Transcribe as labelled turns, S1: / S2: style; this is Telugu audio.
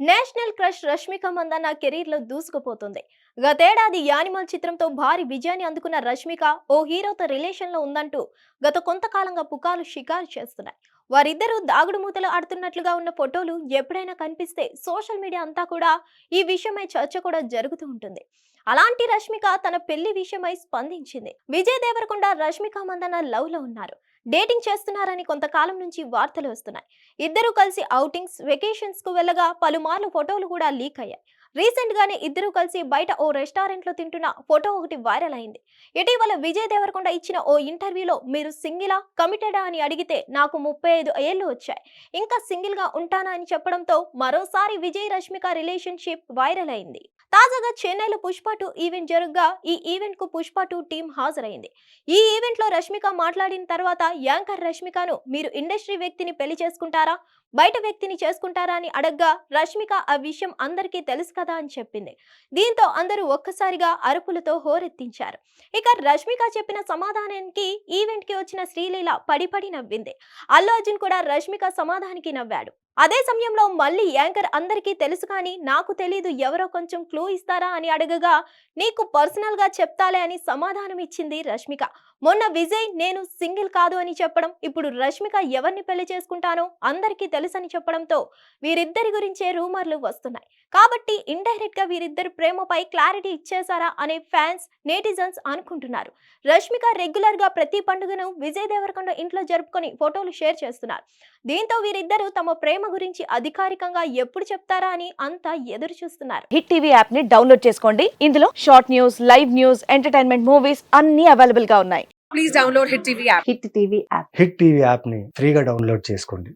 S1: నేషనల్ క్రష్ రష్మిక మందన్న కెరీర్లో దూసుకుపోతుంది. గతేడాది యానిమల్ చిత్రంతో భారీ విజయాన్ని అందుకున్న రష్మిక ఓ హీరోతో రిలేషన్లో ఉందంటూ గత కొంతకాలంగా పుకార్లు షికారు చేస్తున్నాయి. వారిద్దరూ దాగుడు మూతలు ఆడుతున్నట్లుగా ఉన్న ఫోటోలు ఎప్పుడైనా కనిపిస్తే సోషల్ మీడియా అంతా కూడా ఈ విషయమై చర్చ కూడా జరుగుతూ ఉంటుంది. అలాంటి రష్మిక తన పెళ్ళి విషయమై స్పందించింది. విజయ్ దేవరకొండ రష్మిక మందన లవ్లో ఉన్నారు. డేటింగ్ చేస్తున్నారని కొంతకాలం నుంచి వార్తలు వస్తున్నాయి. ఇద్దరూ కలిసి అవుటింగ్స్ వెకేషన్స్కు వెళ్ళగా పలుమార్లు ఫోటోలు కూడా లీక్ అయ్యాయి. రీసెంట్ గానే ఇద్దరు కలిసి బయట ఓ రెస్టారెంట్లో తింటున్న ఫోటో ఒకటి వైరల్ అయింది. ఇటీవల విజయ్ దేవరకొండ ఇచ్చిన ఓ ఇంటర్వ్యూలో మీరు సింగిలా కమిటెడా అని అడిగితే నాకు ముప్పై ఐదు ఏళ్ళు వచ్చాయి. ఇంకా సింగిల్గా ఉంటానా అని చెప్పడంతో మరోసారి విజయ్ రష్మిక రిలేషన్షిప్ వైరల్ అయింది. తాజాగా చెన్నైలో పుష్ప టూ ఈవెంట్ జరగగా ఈ ఈవెంట్కు పుష్ప టూ టీం హాజరైంది. ఈ ఈవెంట్లో రష్మిక మాట్లాడిన తర్వాత యాంకర్ రష్మికను మీరు ఇండస్ట్రీ వ్యక్తిని పెళ్ళి చేసుకుంటారా? బయట వ్యక్తిని చేసుకుంటారా అని అడగ్గా రష్మిక ఆ విషయం అందరికీ తెలుసు కదా అని చెప్పింది. దీంతో అందరూ ఒక్కసారిగా అరుపులతో హోరెత్తించారు. ఇక రష్మిక చెప్పిన సమాధానానికి ఈవెంట్కి వచ్చిన శ్రీలీల పడిపడి నవ్వింది. అల్లు అర్జున్ కూడా రష్మిక సమాధానికి నవ్వాడు. అదే సమయంలో మళ్ళీ యాంకర్ అందరికీ తెలుసు కానీ నాకు తెలీదు ఎవరో కొంచెం క్లూ ఇస్తారా అని అడగగా నీకు పర్సనల్గా చెప్తాలే అని సమాధానం ఇచ్చింది రష్మిక. మొన్న విజయ్ నేను సింగిల్ కాదు అని చెప్పడం ఇప్పుడు రష్మిక ఎవరిని పెళ్ళి చేసుకుంటానో అందరికీ తెలుసని చెప్పడంతో వీరిద్దరి గురించే రూమర్లు వస్తున్నాయి. కాబట్టి ఇండైరెక్ట్గా వీరిద్దరు ప్రేమపై క్లారిటీ ఇచ్చేశారా అనే ఫ్యాన్స్ నేటిజన్స్ అనుకుంటున్నారు. రష్మిక రెగ్యులర్గా ప్రతి పండుగను విజయ్ దేవరకొండ ఇంట్లో జరుపుకొని ఫోటోలు షేర్ చేస్తున్నారు. దీంతో వీరిద్దరూ తమ ప్రేమ గురించి అధికారికంగా ఎప్పుడు చెప్తారా అని అంతా ఎదురు చూస్తున్నారు.
S2: హిట్ టీవీ యాప్ని డౌన్లోడ్ చేసుకోండి. ఇందులో short news live news entertainment movies అన్ని అవైలబుల్గా ఉన్నాయి.
S3: Please download Hit TV app.
S2: Hit TV app
S4: hit TV యాప్ని ఫ్రీగా డౌన్లోడ్ చేసుకోండి.